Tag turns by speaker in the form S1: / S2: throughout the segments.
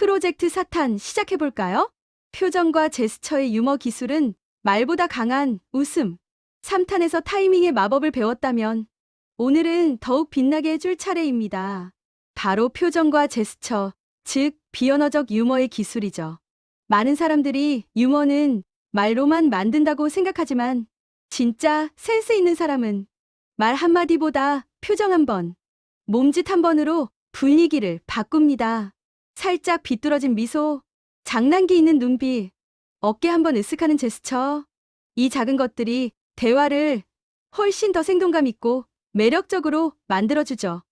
S1: 프로젝트 사탄 시작해볼까요? 표정과 제스처의 유머 기술은 말보다 강한 웃음. 3탄에서 타이밍의 마법을 배웠다면 오늘은 더욱 빛나게 해줄 차례입니다. 바로 표정과 제스처, 즉 비언어적 유머의 기술이죠. 많은 사람들이 유머는 말로만 만든다고 생각하지만 진짜 센스 있는 사람은 말 한마디보다 표정 한 번, 몸짓 한 번으로 분위기를 바꿉니다. 살짝 비뚤어진 미소, 장난기 있는 눈빛, 어깨 한번 으쓱하는 제스처. 이 작은 것들이 대화를 훨씬 더 생동감 있고 매력적으로 만들어주죠.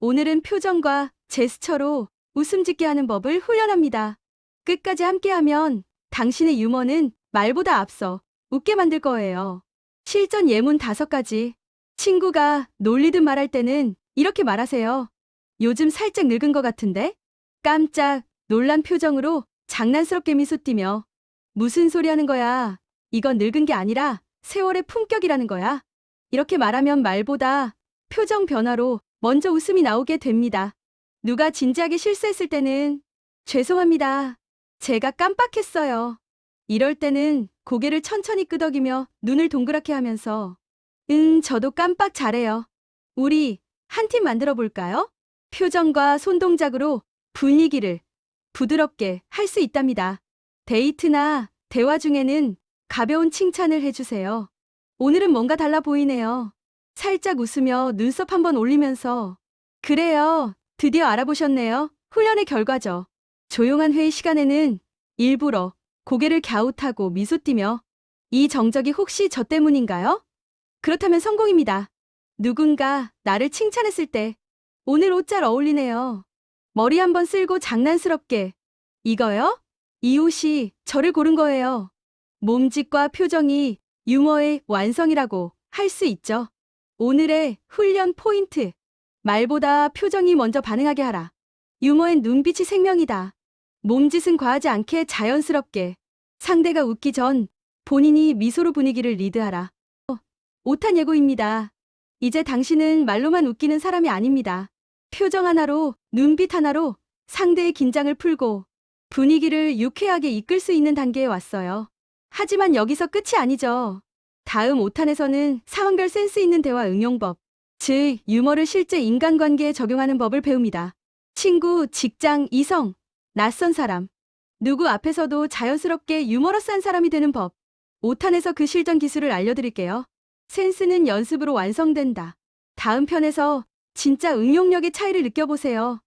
S1: 오늘은 표정과 제스처로 웃음 짓게 하는 법을 훈련합니다. 끝까지 함께하면 당신의 유머는 말보다 앞서 웃게 만들 거예요. 실전 예문 다섯 가지. 친구가 놀리듯 말할 때는 이렇게 말하세요. 요즘 살짝 늙은 것 같은데? 깜짝 놀란 표정으로 장난스럽게 미소 띠며 무슨 소리 하는 거야? 이건 늙은 게 아니라 세월의 품격이라는 거야. 이렇게 말하면 말보다 표정 변화로 먼저 웃음이 나오게 됩니다. 누가 진지하게 실수했을 때는 죄송합니다. 제가 깜빡했어요. 이럴 때는 고개를 천천히 끄덕이며 눈을 동그랗게 하면서 응, 저도 깜빡 잘해요. 우리 한 팀 만들어 볼까요? 표정과 손동작으로 분위기를 부드럽게 할 수 있답니다. 데이트나 대화 중에는 가벼운 칭찬을 해주세요. 오늘은 뭔가 달라 보이네요. 살짝 웃으며 눈썹 한번 올리면서 그래요. 드디어 알아보셨네요. 훈련의 결과죠. 조용한 회의 시간에는 일부러 고개를 갸웃하고 미소 띠며 이 정적이 혹시 저 때문인가요? 그렇다면 성공입니다. 누군가 나를 칭찬했을 때 오늘 옷 잘 어울리네요. 머리 한번 쓸고 장난스럽게 이거요? 이 옷이 저를 고른 거예요. 몸짓과 표정이 유머의 완성이라고 할 수 있죠. 오늘의 훈련 포인트. 말보다 표정이 먼저 반응하게 하라. 유머엔 눈빛이 생명이다. 몸짓은 과하지 않게 자연스럽게. 상대가 웃기 전 본인이 미소로 분위기를 리드하라. 어, 오탄 예고입니다. 이제 당신은 말로만 웃기는 사람이 아닙니다. 표정 하나로, 눈빛 하나로 상대의 긴장을 풀고 분위기를 유쾌하게 이끌 수 있는 단계에 왔어요. 하지만 여기서 끝이 아니죠. 다음 5탄에서는 상황별 센스 있는 대화 응용법, 즉 유머를 실제 인간관계에 적용하는 법을 배웁니다. 친구, 직장, 이성, 낯선 사람, 누구 앞에서도 자연스럽게 유머러스한 사람이 되는 법. 5탄에서 그 실전 기술을 알려드릴게요. 센스는 연습으로 완성된다. 다음 편에서 진짜 응용력의 차이를 느껴보세요.